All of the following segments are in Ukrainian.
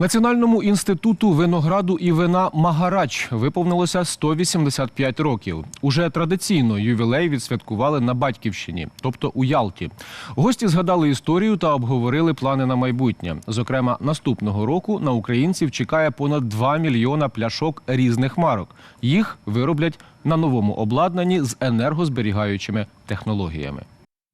Національному інституту винограду і вина Магарач виповнилося 185 років. Уже традиційно ювілей відсвяткували на батьківщині, тобто у Ялті. Гості згадали історію та обговорили плани на майбутнє. Зокрема, наступного року на українців чекає понад 2 мільйона пляшок різних марок. Їх вироблять на новому обладнанні з енергозберігаючими технологіями.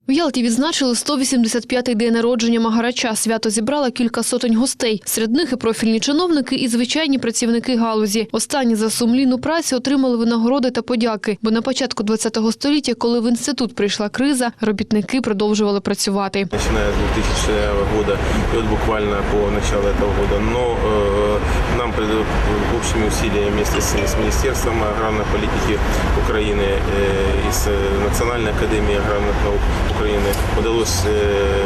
В Ялті відзначили 185-й день народження Магарача. Свято зібрало кілька сотень гостей. Серед них і профільні чиновники, і звичайні працівники галузі. Останні за сумлінну працю отримали винагороди та подяки. Бо на початку ХХ століття, коли в інститут прийшла криза, робітники продовжували працювати. начиная с 2000 года и вот буквально по началу этого года. Но э, нам общими усилиями вместе с, с Министерством аграрной политики Украины э, и с Национальной академией аграрных наук Украины удалось э,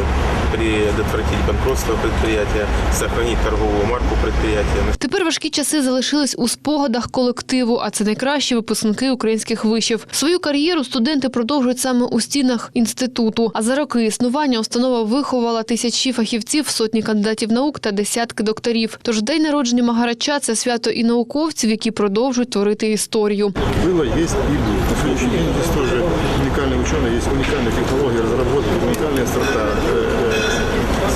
предотвратить банкротство предприятия, сохранить торговую марку предприятия. Тепер важкі часи залишились у спогадах колективу, а це найкращі випускники українських вишів. Свою кар'єру студенти продовжують саме у стінах інституту. А за роки існування установа виховала тисячі фахівців, сотні кандидатів наук та десятки докторів. Тож день народження Магарача це свято і науковців, які продовжують творити історію. Было, есть и будет. На сегодняшний день здесь тоже уникальные ученые, есть уникальные технологии разработки, уникальные сорта, э, э,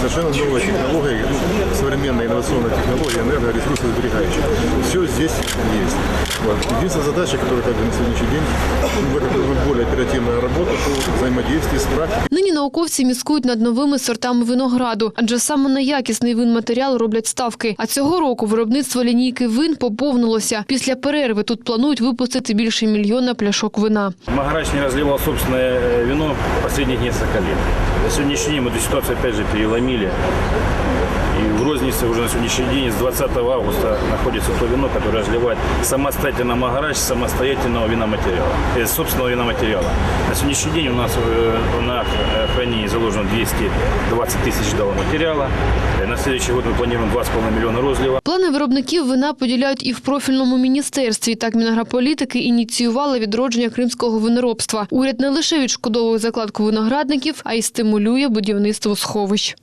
совершенно новая технология, ну, современная инновационная технология, энергоресурсосберегающая. Все здесь есть. Вот. Единственная задача, которая также на сегодняшний день, ну, в этом должна быть более оперативная работа по взаимодействию с практикой. Нині науковці міскують над новими сортами винограду, адже саме на якісний винматеріал роблять ставки. А цього року виробництво лінійки вин поповнилося. Після перерви тут планують випустити більше мільйона пляшок вина. Магарач не разливал собственное э, вино последних несколько лет. На сегодняшний день мы эту ситуацию опять же переломили. И в рознице уже на сегодняшний день с 20 августа находится то вино, которое разливает самостоятельно Магарач самостоятельного виноматериала, э, собственного виноматериала. На сегодняшний день у нас э, на э, хранении заложено 220 тысяч долларов материала. Э, На следующий год мы планируем 2,5 миллиона розлива. Плани виробників вина поділяють і в профільному міністерстві. Так Мінагрополітики ініціювали відродження кримського виноробства. Уряд не лише відшкодовує закладку виноградників, а й стимулює будівництво сховищ.